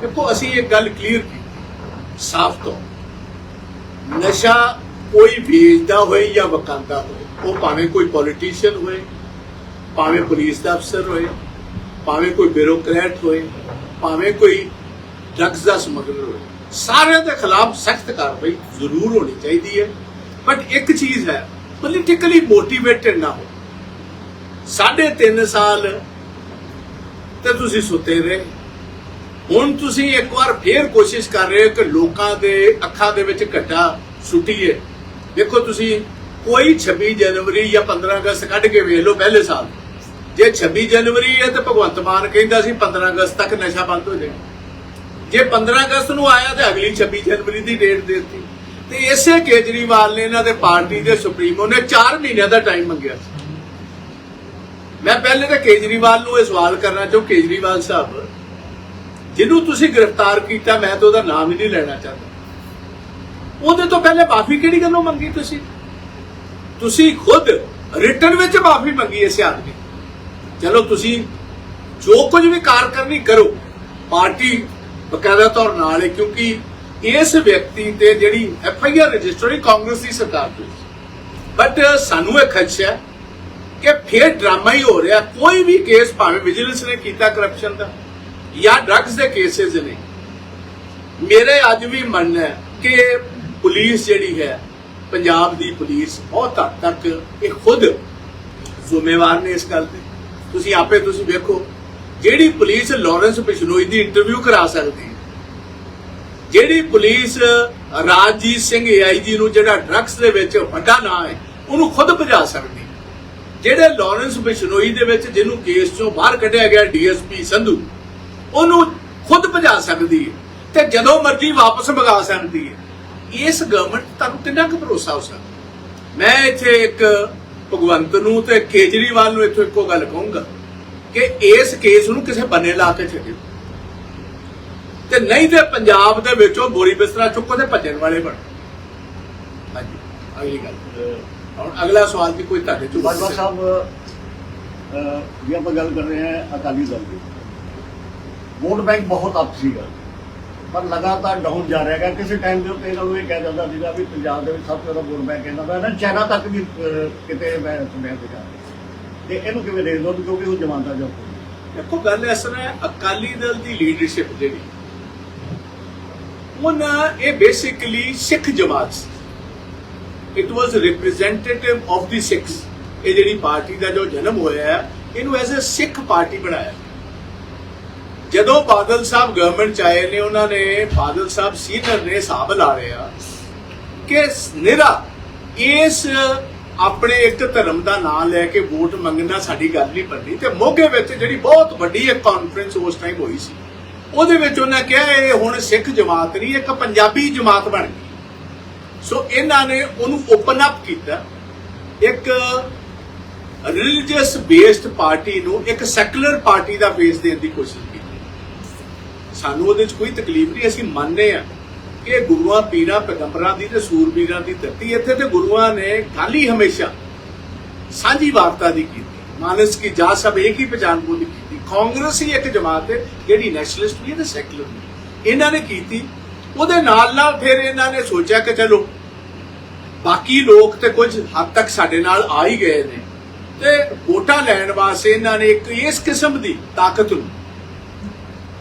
ਦੇਖੋ, ਅਸੀਂ ਇਹ ਗੱਲ ਕਲੀਅਰ ਕੀਤੀ। ਸਾਫ਼ ਤੋਂ। ਨਸ਼ਾ ਕੋਈ ਵੇਚਦਾ ਹੋਏ ਜਾਂ ਵਕਾਂਦਾ ਹੋਏ, ਉਹ ਭਾਵੇਂ ਕੋਈ ਪੋਲੀਟੀਸ਼ੀਅਨ ਹੋਏ, ਭਾਵੇਂ ਪੁਲਿਸ ਦਾ ਅਫਸਰ ਹੋਏ, ਭਾਵੇਂ ਕੋਈ ਬਿਊਰੋਕਰੈਟ ਹੋਏ, ਭਾਵੇਂ ਕੋਈ ਡਰੱਗਸ ਦਾ ਸਮਗਲਰ ਹੋਏ, ਸਾਰਿਆਂ ਦੇ ਖਿਲਾਫ ਸਖਤ ਕਾਰਵਾਈ ਜ਼ਰੂਰ ਹੋਣੀ ਚਾਹੀਦੀ ਹੈ। ਬਟ ਇੱਕ ਚੀਜ਼ ਹੈ ਪੋਲੀਟੀਕਲੀ ਮੋਟੀਵੇਟਡ ਨਾ ਹੋ ਸਾਢੇ ਤਿੰਨ ਸਾਲ ਤੇ ਤੁਸੀਂ ਸੁੱਤੇ ਰਹੇ। ਹੁਣ ਤੁਸੀਂ ਇੱਕ ਵਾਰ ਫੇਰ ਕੋਸ਼ਿਸ਼ ਕਰ ਰਹੇ ਹੋ ਕਿ ਲੋਕਾਂ ਦੇ ਅੱਖਾਂ ਦੇ ਵਿੱਚ ਘੱਟਾ ਸੁੱਟੀਏ। ਦੇਖੋ ਤੁਸੀਂ ਕੋਈ 26 ਜਨਵਰੀ ਜਾਂ 15 ਅਗਸਤ ਕੱਢ ਕੇ ਵੇਖ ਲਓ ਪਹਿਲੇ ਸਾਲ। ਜੇ 26 ਜਨਵਰੀ ਹੈ ਤੇ ਭਗਵੰਤ ਮਾਨ ਕਹਿੰਦਾ ਸੀ 15 ਅਗਸਤ ਤੱਕ ਨਸ਼ਾ ਬੰਦ ਹੋ ਜਾਏਗਾ। ਜੇ 15 ਅਗਸਤ ਨੂੰ ਆਇਆ ਤੇ ਅਗਲੀ 26 ਜਨਵਰੀ ਦੀ ਡੇਟ ਦੇ ਦਿੱਤੀ। ਤੇ ਇਸੇ ਕੇਜਰੀਵਾਲ ਨੇ ਇਹਨਾਂ ਦੇ ਪਾਰਟੀ ਦੇ ਸੁਪਰੀਮੋ ਨੇ 4 ਮਹੀਨਿਆਂ ਦਾ ਟਾਈਮ ਮੰਗਿਆ ਸੀ। ਮੈਂ ਪਹਿਲੇ ਤਾਂ ਕੇਜਰੀਵਾਲ ਨੂੰ ਇਹ ਸਵਾਲ ਕਰਨਾ ਚਾਹੂੰ ਕੇਜਰੀਵਾਲ ਸਾਹਿਬ ਜਿਹਨੂੰ ਤੁਸੀਂ ਗ੍ਰਿਫਤਾਰ ਕੀਤਾ, ਮੈਂ ਤਾਂ ਉਹਦਾ ਨਾਮ ਹੀ ਨਹੀਂ ਲੈਣਾ ਚਾਹੁੰਦਾ। ਉਹਦੇ ਤੋਂ ਪਹਿਲੇ ਮਾਫੀ ਕਿਹੜੀ ਗੱਲੋਂ ਮੰਗੀ ਤੁਸੀਂ? ਤੁਸੀਂ ਖੁਦ ਰਿਟਰਨ ਵਿੱਚ ਮਾਫੀ ਮੰਗੀ ਇਸ ਆਦਮੀ ਚਲੋ ਤੁਸੀਂ ਜੋ ਕੁਝ ਵੀ ਕਾਰਕਰਨੀ ਕਰੋ, ਪਾਰਟੀ ਬਕਾਇਦਾ ਤੌਰ ਨਾਲ ਹੈ, ਕਿਉਂਕਿ ਇਸ ਵਿਅਕਤੀ ਤੇ ਜਿਹੜੀ ਐਫ ਆਈ ਆਰ ਰਜਿਸਟਰ ਹੋਈ, ਕਾਂਗਰਸ ਦੀ ਸਰਕਾਰ ਤੋਂ। ਬਟ ਸਾਨੂੰ ਇਹ ਖਦਸ਼ਾ ਹੈ ਕਿ ਫਿਰ ਡਰਾਮਾ ਹੀ ਹੋ ਰਿਹਾ। ਕੋਈ ਵੀ ਕੇਸ ਭਾਵੇਂ ਵਿਜੀਲੈਂਸ ਨੇ ਕੀਤਾ ਕਰਪਸ਼ਨ ਦਾ। ਜਾਂ ਡਰੱਗਸ ਦੇ ਕੇਸਿਸ ਨੇ। ਮੇਰੇ ਅੱਜ ਵੀ ਮੰਨਣਾ ਹੈ ਕਿ ਪੁਲਿਸ ਜਿਹੜੀ ਹੈ, ਪੰਜਾਬ ਦੀ ਪੁਲਿਸ ਬਹੁਤ ਹੱਦ ਤੱਕ ਇਹ ਖੁਦ ਜ਼ਿੰਮੇਵਾਰ ਨੇ ਇਸ ਗੱਲ ਤੇ। ਤੁਸੀਂ ਆਪੇ ਤੁਸੀਂ ਵੇਖੋ, ਜਿਹੜੀ ਪੁਲਿਸ ਲਾਰੈਂਸ ਬਿਸ਼ਨੋਈ ਦੀ ਇੰਟਰਵਿਊ ਕਰਾ ਸਕਦੀ ਹੈ, ਜਿਹੜੀ ਪੁਲਿਸ ਰਾਜਜੀਤ ਸਿੰਘ ਏਆਈਜੀ ਨੂੰ ਜਿਹੜਾ ਡਰੱਗਸ ਦੇ ਵਿੱਚ ਵੱਡਾ ਨਾਂ ਹੈ, ਉਹਨੂੰ ਖੁਦ ਭਜਾ ਸਕਦੀ ਜਿਹੜੇ ਲਾਰੈਂਸ ਬਿਸ਼ਨੋਈ ਦੇ ਵਿੱਚ ਜਿਹਨੂੰ ਕੇਸ ਚੋਂ ਬਾਹਰ ਕੱਢਿਆ ਗਿਆ ਡੀਐਸਪੀ ਸੰਧੂ ਉਹਨੂੰ ਖੁਦ ਭਜਾ ਸਕਦੀ ਹੈ ਤੇ ਜਦੋਂ ਮਰਜ਼ੀ ਵਾਪਸ ਮੰਗਾ ਸਕਦੀ ਹੈ। ਇਸ ਗਵਰਨਮੈਂਟ ਤੁਹਾਨੂੰ ਕਿੰਨਾ ਕੁ ਭਰੋਸਾ ਹੋ ਸਕਦਾ? ਮੈਂ ਇੱਥੇ ਇੱਕ ਭਗਵੰਤ ਨੂੰ ਤੇ ਕੇਜਰੀਵਾਲ ਨੂੰ ਇੱਥੋਂ ਇੱਕੋ ਗੱਲ ਕਹੂੰਗਾ ਕਿ ਇਸ ਕੇਸ ਨੂੰ ਕਿਸੇ ਬੰਨੇ ਲਾ ਕੇ ਛੱਡਿਓ। ਤੇ ਨਹੀਂ ਤੇ ਪੰਜਾਬ ਦੇ ਵਿੱਚੋਂ ਬੋਰੀ ਬਿਸਤਰਾ ਚੁੱਕੋ ਤੇ ਭੱਜਣ ਵਾਲੇ ਬਣ। ਹਾਂਜੀ ਅਗਲੀ ਗੱਲ। ਹੁਣ ਅਗਲਾ ਸਵਾਲ ਵੀ ਕੋਈ ਤੁਹਾਡੇ ਚੋਂ ਬਾਜਵਾ ਸਾਹਿਬ ਜੇ ਆਪਾਂ ਗੱਲ ਕਰ ਰਹੇ ਹਾਂ ਅਕਾਲੀ ਦਲ ਦੀ। ਵੋਟ ਬੈਂਕ ਬਹੁਤ ਅੱਪ ਸੀਗਾ। ਪਰ ਲਗਾਤਾਰ ਡਾਊਨ ਜਾ ਰਿਹਾ ਹੈ ਕਿਸੇ ਟਾਈਮ ਦੇ ਉੱਤੇ ਇਹਨਾਂ ਨੂੰ ਇਹ ਕਿਹਾ ਜਾਂਦਾ ਸੀਗਾ ਵੀ ਪੰਜਾਬ ਦੇ ਵਿੱਚ ਸਭ ਤੋਂ ਜ਼ਿਆਦਾ ਵੋਟ ਬੈਂਕ ਇਹਨਾਂ ਦਾ ਹੈ ਨਾ ਚਾਈਨਾ ਤੱਕ ਵੀ ਕਿਤੇ ਮੈਂ ਸੁਣਿਆ ਸੀਗਾ। ਤੇ ਇਹਨੂੰ ਕਿਵੇਂ ਦੇਖਦੇ ਹੋ ਕਿਉਂਕਿ ਉਹ ਜਮਾਨਤਾ ਜੋ ਦੇਖੋ, ਗੱਲ ਇਸ ਤਰ੍ਹਾਂ ਅਕਾਲੀ ਦਲ ਦੀ ਲੀਡਰਸ਼ਿਪ ਜਿਹੜੀ ਉਹਨਾਂ ਇਹ ਬੇਸਿਕਲੀ ਸਿੱਖ ਜਮਾਤ ਸੀ। It was representative of the Sikhs ਇਹ ਜਿਹੜੀ ਪਾਰਟੀ ਦਾ ਜੋ ਜਨਮ ਹੋਇਆ ਹੈ, ਇਹਨੂੰ ਐਜ਼ ਅ ਸਿੱਖ ਪਾਰਟੀ ਬਣਾਇਆ। ਜਦੋਂ ਬਾਦਲ ਸਾਹਿਬ ਗਵਰਨਮੈਂਟ ਚ ਆਏ ਨੇ, ਉਹਨਾਂ ਨੇ ਬਾਦਲ ਸਾਹਿਬ ਸੀਨੀਅਰ ਨੇ ਹਿਸਾਬ ਲਾ ਰਿਹਾ ਕਿ ਨਿਰਾ ਇਸ ਆਪਣੇ ਇੱਕ ਧਰਮ ਦਾ ਨਾਮ ਲੈ ਕੇ ਵੋਟ ਮੰਗਣਾ ਸਾਡੀ ਗੱਲ ਨਹੀਂ ਬਣਦੀ ਤੇ ਮੋਗੇ ਵਿੱਚ ਜਿਹੜੀ ਬਹੁਤ ਵੱਡੀ ਇੱਕ ਕਾਨਫਰੰਸ ਉਸ ਟਾਈਮ ਹੋਈ ਸੀ, ਉਹਦੇ ਵਿੱਚ ਉਹਨਾਂ ਕਿਹਾ ਇਹ ਹੁਣ ਸਿੱਖ ਜਮਾਤ ਨਹੀਂ, ਇੱਕ ਪੰਜਾਬੀ ਜਮਾਤ ਬਣ ਗਈ। ਸੋ ਇਹਨਾਂ ਨੇ ਉਹਨੂੰ ਓਪਨ ਅਪ ਕੀਤਾ। ਇੱਕ ਰਿਲੀਜੀਅਸ ਬੇਸਡ ਪਾਰਟੀ ਨੂੰ ਇੱਕ ਸੈਕੂਲਰ ਪਾਰਟੀ ਦਾ ਫੇਸ ਦੇਣ ਦੀ ਕੋਸ਼ਿਸ਼ ਕੀਤੀ ਸਾਨੂੰ ਉਹਦੇ 'ਚ ਕੋਈ ਤਕਲੀਫ ਨਹੀਂ, ਅਸੀਂ ਮੰਨਦੇ ਆ ਕਿ ਗੁਰੂਆਂ, ਪੀਰਾਂ, ਪੈਗੰਬਰਾਂ ਦੀ ਤੇ ਸੂਰਬੀਰਾਂ ਦੀ ਧਰਤੀ ਇੱਥੇ ਤੇ ਗੁਰੂਆਂ ਨੇ ਗੱਲ ਹੀ ਹਮੇਸ਼ਾ ਸਾਂਝੀ ਵਾਰਤਾ ਦੀ ਕੀਤੀ। ਮਾਨਸ ਕੀ ਜਾ ਸਭ ਇੱਕ ਹੀ ਪਛਾਣ ਬੋਲੀ ਕੀਤੀ। ਕਾਂਗਰਸ ਹੀ ਇੱਕ ਜਮਾਤ ਹੈ, ਜਿਹੜੀ ਨੈਸ਼ਨਲਿਸਟ ਵੀ ਹੈ ਤੇ ਸੈਕੂਲਰ ਵੀ ਇਹਨਾਂ ਨੇ ਕੀਤੀ। ਉਹਦੇ ਨਾਲ ਨਾਲ ਫਿਰ ਇਹਨਾਂ ਨੇ ਸੋਚਿਆ ਕਿ ਚਲੋ, ਬਾਕੀ ਲੋਕ ਤੇ ਕੁਝ ਹੱਦ ਤੱਕ ਸਾਡੇ ਨਾਲ ਆ ਹੀ ਗਏ ਨੇ। ਤੇ ਵੋਟਾਂ ਲੈਣ ਵਾਸਤੇ ਇਹਨਾਂ ਨੇ ਇੱਕ ਇਸ ਕਿਸਮ ਦੀ ਤਾਕਤ ਨੂੰ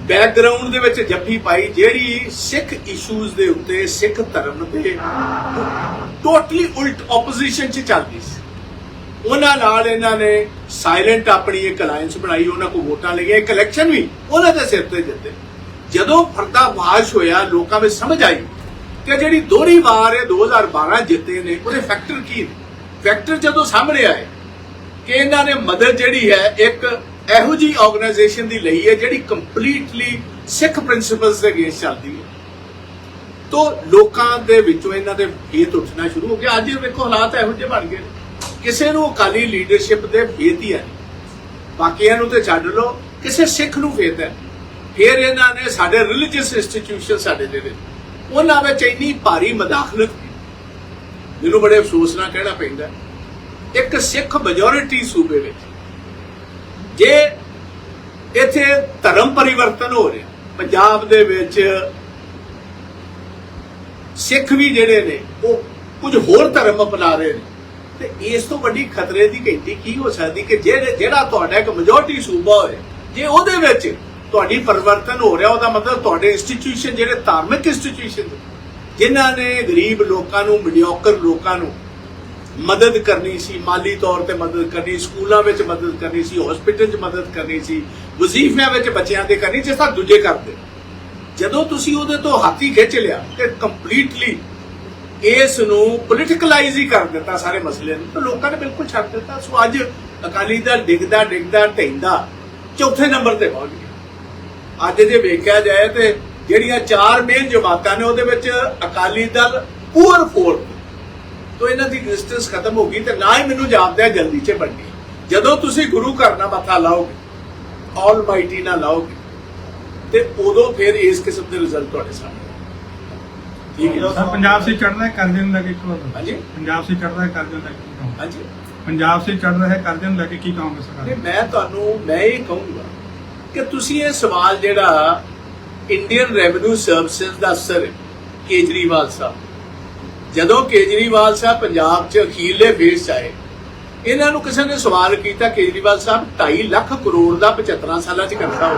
ਬੈਕਗ੍ਰਾਉਂਡ ਦੇ ਵਿੱਚ ਜੱਫੀ ਪਾਈ, ਜਿਹੜੀ ਸਿੱਖ ਇਸ਼ੂਜ਼ ਦੇ ਉੱਤੇ ਸਿੱਖ ਧਰਮ ਦੇ ਟੋਟਲੀ ਉਲਟ ਆਪੋਜੀਸ਼ਨ 'ਚ ਚੱਲਦੀ ਸੀ। ਉਹਨਾਂ ਨਾਲ ਇਹਨਾਂ ਨੇ ਸਾਇਲੈਂਟ ਆਪਣੀ ਇੱਕ ਅਲਾਈਅੰਸ ਬਣਾਈ, ਉਹਨਾਂ ਕੋ ਵੋਟਾਂ ਲਈਆਂ, ਇੱਕ ਇਲੈਕਸ਼ਨ ਵੀ ਉਹਨਾਂ ਦੇ ਸਿਰ ਤੇ ਜਿੱਤੇ। ਜਦੋਂ ਫਰਦਾਵਾਸ਼ ਹੋਇਆ, ਲੋਕਾਂ ਵਿੱਚ ਸਮਝ ਆਈ ਕਿ ਜਿਹੜੀ ਦੋਹਰੀ ਵਾਰ ਇਹ 2012 ਜਿੱਤੇ ਨੇ, ਉਹਦੇ ਫੈਕਟਰ ਕੀ ਨੇ? ਫੈਕਟਰ ਜਦੋਂ ਸਾਹਮਣੇ ਆਏ ਕਿ ਇਹਨਾਂ ਨੇ ਮਦਦ ਜਿਹੜੀ ਹੈ, ਇੱਕ ਇਹੋ ਜੀ ਆਰਗੇਨਾਈਜੇਸ਼ਨ ਦੀ ਲਈ ਹੈ ਜਿਹੜੀ ਕੰਪਲੀਟਲੀ ਸਿੱਖ ਪ੍ਰਿੰਸੀਪਲਸ ਦੇ ਅਗੇਂਸਟ ਚੱਲਦੀ ਹੈ। ਤੋਂ ਲੋਕਾਂ ਦੇ ਵਿੱਚੋਂ ਇਹਨਾਂ ਦੇ ਫੇਤ ਉੱਠਣਾ ਸ਼ੁਰੂ ਹੋ ਗਿਆ। ਅੱਜ ਇਹ ਵੇਖੋ ਹਾਲਾਤ ਇਹੋ ਜਿਹੇ ਬਣ ਗਏ ਕਿਸੇ ਨੂੰ ਅਕਾਲੀ ਲੀਡਰਸ਼ਿਪ ਦੇ ਫੇਤ ਹੀ ਹੈ ਬਾਕੀਆਂ ਨੂੰ ਤੇ ਛੱਡ ਲਓ, ਕਿਸੇ ਸਿੱਖ ਨੂੰ ਫੇਤ ਹੈ ਫਿਰ ਇਹਨਾਂ ਨੇ ਸਾਡੇ ਰਿਲੀਜੀਅਸ ਇੰਸਟੀਟਿਊਸ਼ਨ ਸਾਡੇ ਜਿਹੜੇ ਉਹਨਾਂ ਵਿੱਚ ਇੰਨੀ ਭਾਰੀ ਮਦਾਖਲਤ ਮੈਨੂੰ ਬੜੇ ਅਫਸੋਸ ਨਾਲ ਕਹਿਣਾ ਪੈਂਦਾ ਇੱਕ ਸਿੱਖ ਮੈਜੋਰਿਟੀ ਸੂਬੇ ਵਿੱਚ ਜੇ ਇੱਥੇ ਧਰਮ ਪਰਿਵਰਤਨ ਹੋ ਰਿਹਾ, ਪੰਜਾਬ ਦੇ ਵਿੱਚ ਸਿੱਖ ਵੀ ਜਿਹੜੇ ਨੇ, ਉਹ ਕੁਝ ਹੋਰ ਧਰਮ ਅਪਣਾ ਰਹੇ ਨੇ, ਤੇ ਇਸ ਤੋਂ ਵੱਡੀ ਖਤਰੇ ਦੀ ਘੰਟੀ ਕੀ ਹੋ ਸਕਦੀ ਕਿ ਜਿਹੜੇ, ਜਿਹੜਾ ਤੁਹਾਡਾ ਇੱਕ ਮੈਜੋਰਟੀ ਸੂਬਾ ਹੋਏ, ਜੇ ਉਹਦੇ ਵਿੱਚ ਤੁਹਾਡੀ ਪਰਿਵਰਤਨ ਹੋ ਰਿਹਾ, ਉਹਦਾ ਮਤਲਬ ਤੁਹਾਡੇ ਇੰਸਟੀਟਿਊਸ਼ਨ ਜਿਹੜੇ ਧਾਰਮਿਕ ਇੰਸਟੀਟਿਊਸ਼ਨ ਜਿਨ੍ਹਾਂ ਨੇ ਗਰੀਬ ਲੋਕਾਂ ਨੂੰ ਮੀਡੀਓਕਰ ਲੋਕਾਂ ਨੂੰ ਮਦਦ ਕਰਨੀ ਸੀ, ਮਾਲੀ ਤੌਰ ਤੇ ਮਦਦ ਕਰਨੀ, ਸਕੂਲਾਂ ਵਿੱਚ ਮਦਦ ਕਰਨੀ ਸੀ ਹਸਪੀਟਲ 'ਚ ਮਦਦ ਕਰਨੀ ਸੀ, ਵਜ਼ੀਫਿਆਂ ਵਿੱਚ ਬੱਚਿਆਂ ਦੇ ਕਰਨੀ, ਜਿਸ ਤਰ੍ਹਾਂ ਦੂਜੇ ਕਰਦੇ ਜਦੋਂ ਤੁਸੀਂ ਉਹਦੇ ਤੋਂ ਹਾਥੀ ਖਿੱਚ ਲਿਆ ਤੇ ਕੰਪਲੀਟਲੀ ਇਸ ਨੂੰ ਪੋਲਿਟਿਕਲਾਈਜ਼ ਹੀ ਕਰ ਦਿੱਤਾ ਸਾਰੇ ਮਸਲੇ ਨੂੰ, ਤਾਂ ਲੋਕਾਂ ਨੇ ਬਿਲਕੁਲ ਛੱਡ ਦਿੱਤਾ। ਸੋ ਅੱਜ ਅਕਾਲੀ ਦਲ ਡਿੱਗਦਾ ਡਿੱਗਦਾ, ਢਹਿੰਦਾ, ਚੌਥੇ ਨੰਬਰ ਤੇ ਪਹੁੰਚ ਗਿਆ। ਅੱਜ ਜੇ ਵੇਖਿਆ ਜਾਏ ਤੇ ਜਿਹੜੀਆਂ ਚਾਰ ਮੇਨ ਜਮਾਤਾਂ ਨੇ ਉਹਦੇ ਵਿੱਚ ਅਕਾਲੀ ਦਲ ਪੂਰ ਫੋਰ ਤੋਂ ਇਹਨਾਂ ਦੀ ਰੈਜ਼ਿਸਟੈਂਸ ਖਤਮ ਹੋ ਗਈ ਤੇ ਨਾ ਹੀ ਮੈਨੂੰ ਜਾਪਦਾ ਜਲਦੀ 'ਚ ਬਣਨੀ ਜਦੋਂ ਤੁਸੀਂ ਗੁਰੂ ਘਰ ਨਾਲ ਮੱਥਾ ਲਾਓਗੇ ਆਲਮਾਈਟੀ ਨਾਲ ਲਾਓਗੇ ਤੇ ਉਦੋਂ ਫਿਰ ਇਸ ਕਿਸਮ ਦੇ ਰਿਜ਼ਲਟ ਤੁਹਾਡੇ ਸਾਹਮਣੇ ਪੰਜਾਬ ਸੇ ਚੜਨਾ ਹੈ ਕਰਜ਼ੇ ਨੂੰ ਲੈ ਕੇ ਕੀ ਕਹੋਗੇ ਹਾਂਜੀ? ਪੰਜਾਬ ਸੇ ਚੜਨਾ ਹੈ ਕਰਜ਼ੇ ਨੂੰ ਲੈ ਕੇ ਕੀ ਕਹੋਗੇ ਹਾਂਜੀ? ਪੰਜਾਬ ਸੇ ਚੜਨਾ ਹੈ ਕਰਜ਼ੇ ਨੂੰ ਲੈ ਕੇ ਕੀ ਕਹੋਗੇ ਸਰ? ਨਹੀਂ ਮੈਂ ਤੁਹਾਨੂੰ ਮੈਂ ਇਹ ਕਹੂੰਗਾ ਕਿ ਤੁਸੀਂ ਇਹ ਸਵਾਲ ਜਿਹੜਾ ਇੰਡੀਅਨ ਰੈਵਨਿਊ ਸਰਵਿਸਿਜ਼ ਦਾ ਸਰ ਕੇਜਰੀਵਾਲ ਸਾਹਿਬ। ਜਦੋਂ ਕੇਜਰੀਵਾਲ ਸਾਹਿਬ ਪੰਜਾਬ 'ਚ ਅਖੀਰਲੇ ਫੇਸ 'ਚ ਆਏ, ਇਹਨਾਂ ਨੂੰ ਕਿਸੇ ਨੇ ਸਵਾਲ ਕੀਤਾ, ਕੇਜਰੀਵਾਲ ਸਾਹਿਬ 2.5 ਲੱਖ ਕਰੋੜ ਦਾ 75 ਸਾਲਾਂ 'ਚ ਕਰਜ਼ਾ ਹੋ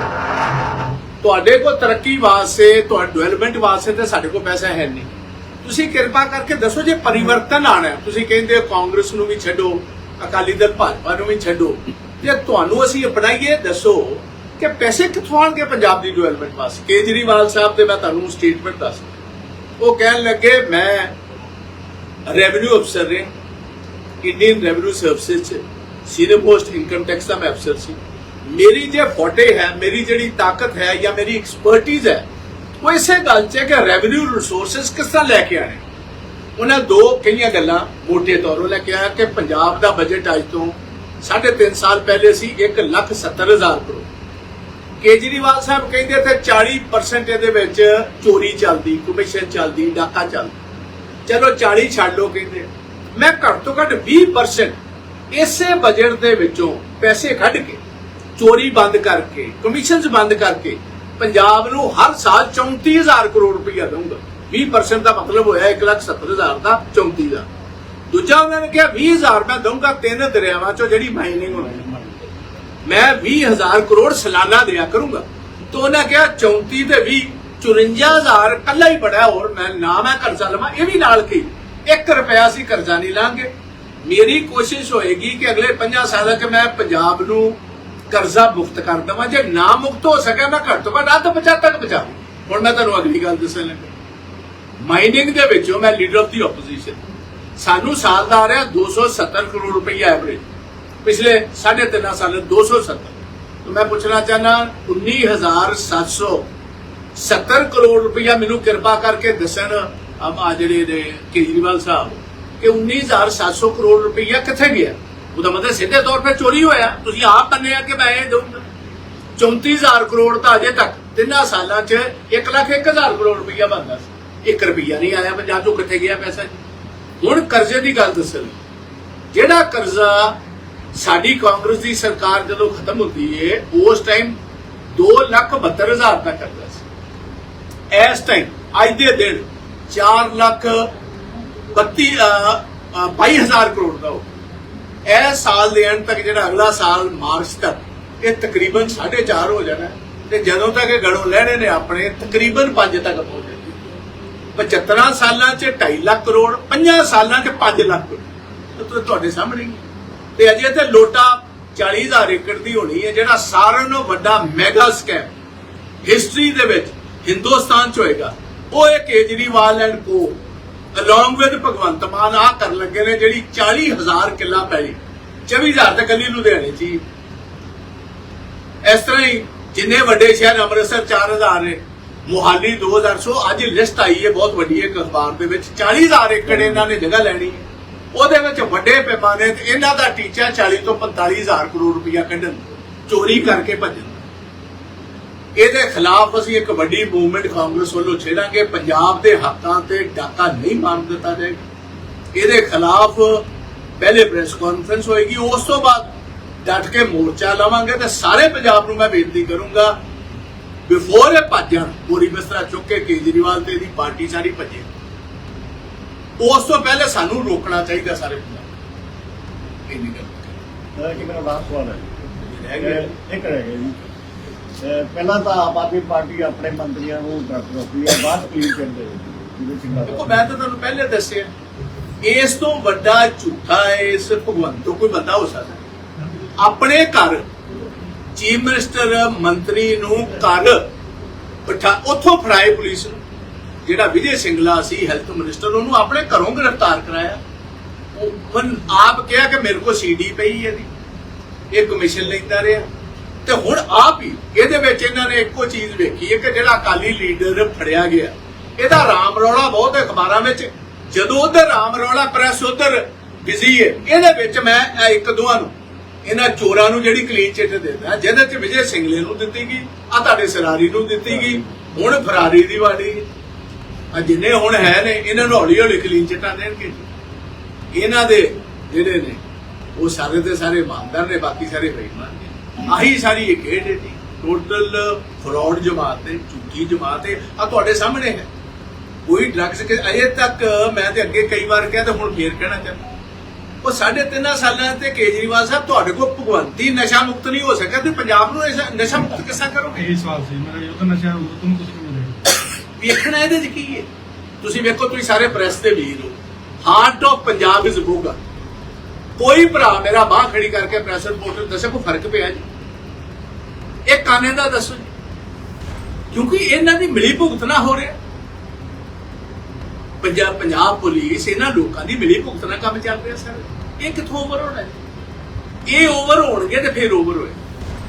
ਤੁਹਾਡੇ ਕੋਲ ਤਰੱਕੀ ਵਾਸਤੇ, ਤੁਹਾਡੇ ਡਿਵੈਲਪਮੈਂਟ ਵਾਸਤੇ ਤੇ ਸਾਡੇ ਕੋਲ ਪੈਸਾ ਹੈ ਨਹੀਂ। ਤੁਸੀਂ ਕਿਰਪਾ ਕਰਕੇ ਦੱਸੋ ਜੇ ਪਰਿਵਰਤਨ ਆਣਾ ਤੁਸੀਂ ਕਹਿੰਦੇ ਹੋ ਕਾਂਗਰਸ ਨੂੰ ਵੀ ਛੱਡੋ, ਅਕਾਲੀ ਦਲ ਭਾਜਪਾ ਨੂੰ ਵੀ ਛੱਡੋ। ਜੇ ਤੁਹਾਨੂੰ ਅਸੀਂ ਅਪਣਾਈਏ, ਦੱਸੋ ਕਿ ਪੈਸੇ ਕਿੱਥੋਂ ਆਣਗੇ ਪੰਜਾਬ ਦੀ ਡਿਵੈਲਪਮੈਂਟ ਵਾਸਤੇ? ਕੇਜਰੀਵਾਲ ਸਾਹਿਬ ਦੇ ਮੈਂ ਤੁਹਾਨੂੰ ਸਟੇਟਮੈਂਟ ਦੱਸ ਉਹ ਕਹਿਣ ਲੱਗੇ, ਮੈਂ ਰੈਵਨਿਊ ਅਫਸਰ ਨੇ ਇੰਡੀਅਨ ਰੈਵਨਿਊ ਸਰਵਿਸ ਚ ਸੀਨੀਅਰ ਪੋਸਟ ਇਨਕਮ ਟੈਕਸ ਦਾ ਮੈਂ ਅਫਸਰ ਸੀ। ਮੇਰੀ ਜੇ ਫੋਟੇ ਹੈ ਮੇਰੀ ਜਿਹੜੀ ਤਾਕਤ ਹੈ ਜਾਂ ਮੇਰੀ ਐਕਸਪਰਟਿਜ਼ ਹੈ ਉਹ ਇਸੇ ਗੱਲ 'ਚ ਹੈ ਕਿ ਰੈਵਨਿਊ ਰਿਸੋਰਸਸ ਕਿਸ ਤਰ੍ਹਾਂ ਲੈ ਕੇ ਆਣੇ ਉਹਨਾਂ ਦੋ ਕਈਆਂ ਗੱਲਾਂ ਮੋਟੇ ਤੌਰੋਂ ਲੈ ਕੇ ਆਇਆ ਕਿ ਪੰਜਾਬ ਦਾ ਬਜਟ ਅੱਜ ਤੋਂ 3.5 ਸਾਲ ਪਹਿਲੇ ਸੀ 1,70,000 ਕਰੋੜ। ਕੇਜਰੀਵਾਲ ਸਾਹਿਬ ਕਹਿੰਦੇ ਤੇ 40% ਇਹਦੇ ਵਿੱਚ ਚੋਰੀ ਚੱਲਦੀ ਕਮਿਸ਼ਨ ਚੱਲਦੀ ਡਾਕਾ ਚੱਲਦਾ। ਚਲੋ 40 ਛੱਡ ਲਓ ਕਹਿੰਦੇ ਮੈਂ ਘੱਟ ਤੋਂ ਘੱਟ 20% ਇਸੇ ਬਜਟ ਦੇ ਵਿੱਚੋਂ ਪੈਸੇ ਕੱਢ ਕੇ, ਚੋਰੀ ਬੰਦ ਕਰਕੇ ਕਮਿਸ਼ਨਸ ਬੰਦ ਕਰਕੇ ਪੰਜਾਬ ਨੂੰ ਹਰ ਸਾਲ 34000 ਕਰੋੜ ਰੁਪਇਆ ਦਊਂਗਾ। 20% ਦਾ ਮਤਲਬ ਹੋਇਆ 170000 ਦਾ 34 ਦਾ ਦੂਜਾ ਉਹਨਾਂ ਨੇ ਕਿਹਾ 20000 ਮੈਂ ਦਊਂਗਾ ਤਿੰਨ ਦਰਿਆਵਾਂ ਚੋਂ ਜਿਹੜੀ ਮਾਈਨਿੰਗ ਹੋਣੀ। ਮੈਂ 20000 ਕਰੋੜ ਸਾਲਾਨਾ ਦਿਆ ਕਰੂੰਗਾ। ਤਾਂ ਉਹਨਾਂ ਕਿਹਾ 34 ਤੇ 20 54000 ਕੱਲਾ ਹੀ ਬੜਾ ਹੋਰ ਮੈਂ ਨਾ ਮੈਂ ਕਰਜ਼ਾ ਲਵਾਂ, ਇਹ ਵੀ ਨਾਲ ਕੀ? 1 ਰੁਪਿਆ ਸੀ ਕਰਜ਼ਾ ਨਹੀਂ ਲਾਂਗੇ। ਮੇਰੀ ਕੋਸ਼ਿਸ਼ ਹੋਏਗੀ ਕਿ ਅਗਲੇ 50 ਸਾਲਾਂ 'ਚ ਮੈਂ ਪੰਜਾਬ ਨੂੰ ਕਰਜ਼ਾ ਮੁਕਤ ਕਰ ਦਵਾਂ। ਜੇ ਨਾ ਮੁਕਤ ਹੋ ਸਕਿਆ, ਮੈਂ ਘੱਟ ਤੋਂ ਘੱਟ ਅੱਧ ਬਚਾ ਤੱਕ ਬਚਾ ਹੁਣ ਮੈਂ ਤੁਹਾਨੂੰ ਅਗਲੀ ਗੱਲ ਦੱਸਣ ਲੱਗਾ। ਮਾਈਨਿੰਗ ਦੇ ਵਿੱਚੋਂ ਮੈਂ ਲੀਡਰ ਆਫ ਦੀ ਆਪੋਜੀਸ਼ਨ ਸਾਨੂੰ ਸਾਲ ਦਾ ਆ ਰਿਹਾ 270 ਕਰੋੜ ਰੁਪਈਆ ਐਵਰੇਜ ਪਿਛਲੇ 3.5 ਸਾਲ 270 ਤਾਂ ਮੈਂ ਪੁੱਛਣਾ ਚਾਹਨਾ 19770 ਕਰੋੜ ਰੁਪਇਆ ਮੈਨੂੰ ਕਿਰਪਾ ਕਰਕੇ ਦੱਸਣ ਆ ਜਿਹੜੇ ਨੇ ਕੇਜਰੀਵਾਲ ਸਾਹਿਬ ਕਿ 19700 ਕਰੋੜ ਰੁਪਈਆ ਕਿੱਥੇ ਗਿਆ? ਉਹਦਾ ਮਤਲਬ ਸਿੱਧੇ ਤੌਰ 'ਤੇ ਚੋਰੀ ਹੋਇਆ। ਤੁਸੀਂ ਆਪ ਮੰਨਿਆ ਕਿ ਮੈਂ ਇਹ ਦਊਂਗਾ। 34000 ਕਰੋੜ ਤਾਂ ਅਜੇ ਤੱਕ, ਤਿੰਨਾਂ ਸਾਲਾਂ 'ਚ 1 ਲੱਖ 1000 ਕਰੋੜ ਰੁਪਈਆ ਬਣਦਾ ਸੀ। 1 ਰੁਪਇਆ ਨਹੀਂ ਆਇਆ ਪੰਜਾਬ ਤੋਂ ਕਿੱਥੇ ਗਿਆ ਪੈਸਾ? ਹੁਣ ਕਰਜ਼ੇ ਦੀ ਗੱਲ ਦੱਸਣ ਜਿਹੜਾ ਕਰਜ਼ਾ ਸਾਡੀ ਕਾਂਗਰਸ ਦੀ ਸਰਕਾਰ ਜਦੋਂ ਖਤਮ ਹੁੰਦੀ ਏ, ਉਸ ਟਾਈਮ 272000 ਦਾ ਕਰਜ਼ਾ ਸੀ। ਇਸ ਟਾਈਮ ਅੱਜ ਦੇ ਦਿਨ 4 ਲੱਖ 32 22000 ਕਰੋੜ ਦਾ ਹੋ ਇਸ ਸਾਲ ਦੇ ਅੰਤ ਤੱਕ ਜਿਹੜਾ ਅਗਲਾ ਸਾਲ ਮਾਰਚ ਤੱਕ, ਇਹ ਤਕਰੀਬਨ 4.5 ਹੋ ਜਾਣਾ। ਤੇ ਜਦੋਂ ਤੱਕ ਇਹ ਗੜੋਂ ਲੈਣੇ ਨੇ ਆਪਣੇ, ਤਕਰੀਬਨ 5 ਤੱਕ ਪਹੁੰਚ ਜਾਣਗੇ। 75 ਸਾਲਾਂ 'ਚ 2.5 ਲੱਖ ਕਰੋੜ 50 ਸਾਲਾਂ 'ਚ 5 ਲੱਖ ਕਰੋੜ। ਤੁਹਾਡੇ ਸਾਹਮਣੇ ਤੇ ਅਜੇ ਤੇ ਲੋਟਾ 40000 ਏਕੜ ਦੀ ਹੋਣੀ ਹੈ, ਜਿਹੜਾ ਸਾਰਿਆਂ ਨਾਲੋਂ ਵੱਡਾ ਮੈਗਾ ਸਕੈਮ ਹਿਸਟਰੀ ਦੇ ਵਿੱਚ ਹਿੰਦੁਸਤਾਨ 'ਚ ਹੋਏਗਾ। ਉਹ ਇਹ Kejriwal and co along with Bhagwant Mann ਆ ਕਰਨ ਲੱਗੇ ਨੇ ਜਿਹੜੀ 40000 ਕਿੱਲਾ ਪੈਲੀ 24000 ਤੇ ਕੱਲੀ ਲੁਧਿਆਣੇ 'ਚ ਹੀ। ਇਸ ਤਰ੍ਹਾਂ ਹੀ ਜਿੰਨੇ ਵੱਡੇ ਸ਼ਹਿਰ ਅੰਮ੍ਰਿਤਸਰ 4000 ਨੇ, ਮੁਹਾਲੀ 2000 ਸੋ, ਅੱਜ ਲਿਸਟ ਆਈ ਹੈ ਬਹੁਤ ਵੱਡੀ ਇੱਕ ਅਖਬਾਰ ਦੇ ਵਿੱਚ। 40000 ਏਕੜ ਇਹਨਾਂ ਨੇ ਜਗ੍ਹਾ ਲੈਣੀ ਹੈ। ਉਹਦੇ ਵਿੱਚ ਵੱਡੇ ਪੈਮਾਨੇ ਤੇ ਇਹਨਾਂ ਦਾ ਟੀਚਾ 40 ਤੋਂ 45000 ਕਰੋੜ ਰੁਪਇਆ ਕੱਢਣ, ਚੋਰੀ ਕਰਕੇ ਭੱਜਣ। ਇਹਦੇ ਖਿਲਾਫ ਅਸੀਂ ਇੱਕ ਵੱਡੀ ਮੂਵਮੈਂਟ ਕਾਂਗਰਸ ਵੱਲੋਂ ਛੇੜਾਂਗੇ। ਪੰਜਾਬ ਦੇ ਹੱਕਾਂ ਤੇ ਡਾਕਾ ਨਹੀਂ ਮਾਰਨ ਦਿੱਤਾ ਜਾਏਗਾ। ਇਹਦੇ ਖਿਲਾਫ ਪਹਿਲੇ ਪ੍ਰੈਸ ਕਾਨਫਰੰਸ ਹੋਏਗੀ। ਉਸ ਤੋਂ ਬਾਅਦ ਡਟ ਕੇ ਮੋਰਚਾ ਲਾਵਾਂਗੇ ਤੇ ਸਾਰੇ ਪੰਜਾਬ ਨੂੰ ਮੈਂ ਬੇਨਤੀ ਕਰੂੰਗਾ ਬਿਫੋਰ ਇਹ ਭੱਜਣ ਪੂਰੀ ਬਿਸਤਰਾ ਚੁੱਕ ਕੇ ਕੇਜਰੀਵਾਲ ਤੇ ਦੀ ਪਾਰਟੀ ਸਾਰੀ ਭੱਜੇ। ਉਸ ਤੋਂ ਪਹਿਲੇ ਸਾਨੂੰ ਰੋਕਣਾ ਚਾਹੀਦਾ ਸਾਰੇ ਪੰਜਾਬ ਇੰਨੀ ਗੱਲ। ਕਿ ਮੇਰਾ ਲਾਸਟ ਸਵਾਲ ਹੈ। ਰਹਿ ਗਿਆ। ਅਹ ਇੱਕ ਰਹਿ ਗਿਆ ਪਹਿਲਾਂ ਤਾਂ ਆਪ ਆਦਮੀ ਪਾਰਟੀ ਆਪਣੇ ਮੰਤਰੀਆਂ ਨੂੰ ਡਰਟ ਰੋਕਦੀ ਹੈ, ਬਾਅਦ ਕਲੀਨ ਕਰਦੇ ਦੇਖੋ, ਮੈਂ ਤਾਂ ਤੁਹਾਨੂੰ ਪਹਿਲੇ ਦੱਸਿਆ, ਇਸ ਤੋਂ ਵੱਡਾ ਝੂਠਾ ਇਸ ਭਗਵੰਤ ਤੋਂ ਕੋਈ ਬੰਦਾ ਹੋ ਸਕਦਾ ਆਪਣੇ ਘਰ ਚੀਫ ਮਿਨਿਸਟਰ, ਮੰਤਰੀ ਨੂੰ ਘਰ ਬਿਠਾ, ਉੱਥੋਂ ਫੜਾਏ ਪੁਲਿਸ ਨੂੰ। ਜਿਹੜਾ ਵਿਜੇ ਸਿੰਗਲਾ ਸੀ, ਹੈਲਥ ਮਿਨਿਸਟਰ, ਉਹਨੂੰ ਆਪਣੇ ਘਰੋਂ ਗ੍ਰਿਫਤਾਰ ਕਰਾਇਆ। ਉਹ ਆਪ ਕਿਹਾ ਕਿ ਮੇਰੇ ਕੋਲ ਸੀਡੀ ਪਈ ਹੈ ਦੀ ਇਹ ਕਮਿਸ਼ਨ ਲੈਂਦਾ ਰਿਹਾ। ਤੇ ਹੁਣ ਆਪ ਹੀ ਇਹਦੇ ਵਿੱਚ ਇਹਨਾਂ ਨੇ ਇੱਕੋ ਚੀਜ਼ ਵੇਖੀ ਹੈ ਕਿ ਜਿਹੜਾ ਅਕਾਲੀ ਲੀਡਰ ਫੜਿਆ ਗਿਆ। ਇਹਦਾ ਰਾਮ ਰੌਲਾ ਬਹੁਤ ਅਖਬਾਰਾਂ ਵਿੱਚ। ਜਦੋਂ ਉਧਰ ਰਾਮ ਰੌਲਾ ਪ੍ਰੈਸ ਉਧਰ ਬਿਜ਼ੀ ਹੈ, ਇਹਦੇ ਵਿੱਚ ਮੈਂ ਇਹ ਇੱਕ ਦੋਹਾਂ ਨੂੰ, ਇਹਨਾਂ ਚੋਰਾਂ ਨੂੰ ਜਿਹੜੀ ਕਲੀਨ ਚਿੱਟ ਦਿੰਦਾ ਜਿਹਦੇ ਚ ਵਿਜੇ ਸਿੰਗਲੇ ਨੂੰ ਦਿੱਤੀ ਗਈ ਆ ਤੁਹਾਡੇ ਸਰਾਰੀ ਨੂੰ ਦਿੱਤੀ ਗਈ, ਹੁਣ ਫਰਾਰੀ ਦੀ ਵਾਰੀ ਆ ਜਿੰਨੇ ਹੁਣ ਹੈ ਨੇ, ਇਹਨਾਂ ਨੂੰ ਹੌਲੀ ਹੌਲੀ ਕਲੀਨ ਚਿੱਟਾਂ ਦੇਣਗੇ। ਇਹਨਾਂ ਦੇ ਜਿਹੜੇ ਨੇ, ਉਹ ਸਾਰੇ ਦੇ ਸਾਰੇ ਇਮਾਨਦਾਰ ਨੇ, ਬਾਕੀ ਸਾਰੇ ਬੇਈਮਾਨ ਨੇ। ਆਹੀ ਸਾਰੀ ਇਹ ਖੇਡ ਹੈ ਜੀ। ਟੋਟਲ ਫਰਾਡ ਜਮਾਤ ਹੈ ਝੂਠੀ ਜਮਾਤ ਹੈ। ਆ ਤੁਹਾਡੇ ਸਾਹਮਣੇ ਹੈ। ਕੋਈ ਡਰੱਗਸ ਕੇ ਅਜੇ ਤੱਕ ਮੈਂ ਤੇ ਅੱਗੇ ਕਈ ਵਾਰ ਕਿਹਾ ਤੇ ਹੁਣ ਫੇਰ ਕਹਿਣਾ ਚਾਹੁੰਦਾ। ਉਹ ਸਾਢੇ ਤਿੰਨਾਂ ਸਾਲਾਂ ਤੇ ਕੇਜਰੀਵਾਲ ਸਾਹਿਬ ਤੁਹਾਡੇ ਕੋਲ ਭਗਵੰਤੀ ਨਸ਼ਾ ਮੁਕਤ ਨਹੀਂ ਹੋ ਸਕਿਆ ਤੇ ਪੰਜਾਬ ਨੂੰ ਨਸ਼ਾ- ਨਸ਼ਾ ਮੁਕਤ ਕਿੱਦਾਂ ਕਰੋਗੇ? ਇਹੀ ਸਵਾਲ ਸੀ ਮੇਰਾ ਇਹ ਤਾਂ ਨਸ਼ਾ ਉਹ ਤੁਹਾਨੂੰ ਕੁਝ ਨਹੀਂ ਮਿਲੇਗਾ ਵੇਖਣਾ ਇਹਦੇ ਚ ਕੀ ਹੈ। ਤੁਸੀਂ ਵੇਖੋ ਤੁਸੀਂ ਸਾਰੇ ਪ੍ਰੈਸ ਦੇ ਵੀਰ ਹੋ। Heart of Punjab is Moga ਕੋਈ ਭਰਾ ਮੇਰਾ ਬਾਹ ਖੜੀ ਕਰਕੇ ਪ੍ਰੈਸ ਰਿਪੋਰਟਰ ਦੱਸੇ ਕੋਈ ਫ਼ਰਕ ਪਿਆ ਜੀ? ਇਹ ਕਾਨੇ ਦਾ ਦੱਸੋ ਜੀ। ਕਿਉਂਕਿ ਇਹਨਾਂ ਦੀ ਮਿਲੀ ਭੁਗਤ ਨਾ ਹੋ ਰਿਹਾ। ਪੰਜਾਬ ਪੰਜਾਬ ਪੁਲਿਸ, ਇਹਨਾਂ ਲੋਕਾਂ ਦੀ ਮਿਲੀ ਭੁਗਤ ਨਾਲ ਕੰਮ ਚੱਲ ਰਿਹਾ ਸਰ। ਇਹ ਕਿੱਥੋਂ ਓਵਰ ਹੋਣਾ ਇਹ ਓਵਰ ਹੋਣਗੇ ਤੇ ਫਿਰ ਓਵਰ ਹੋਏ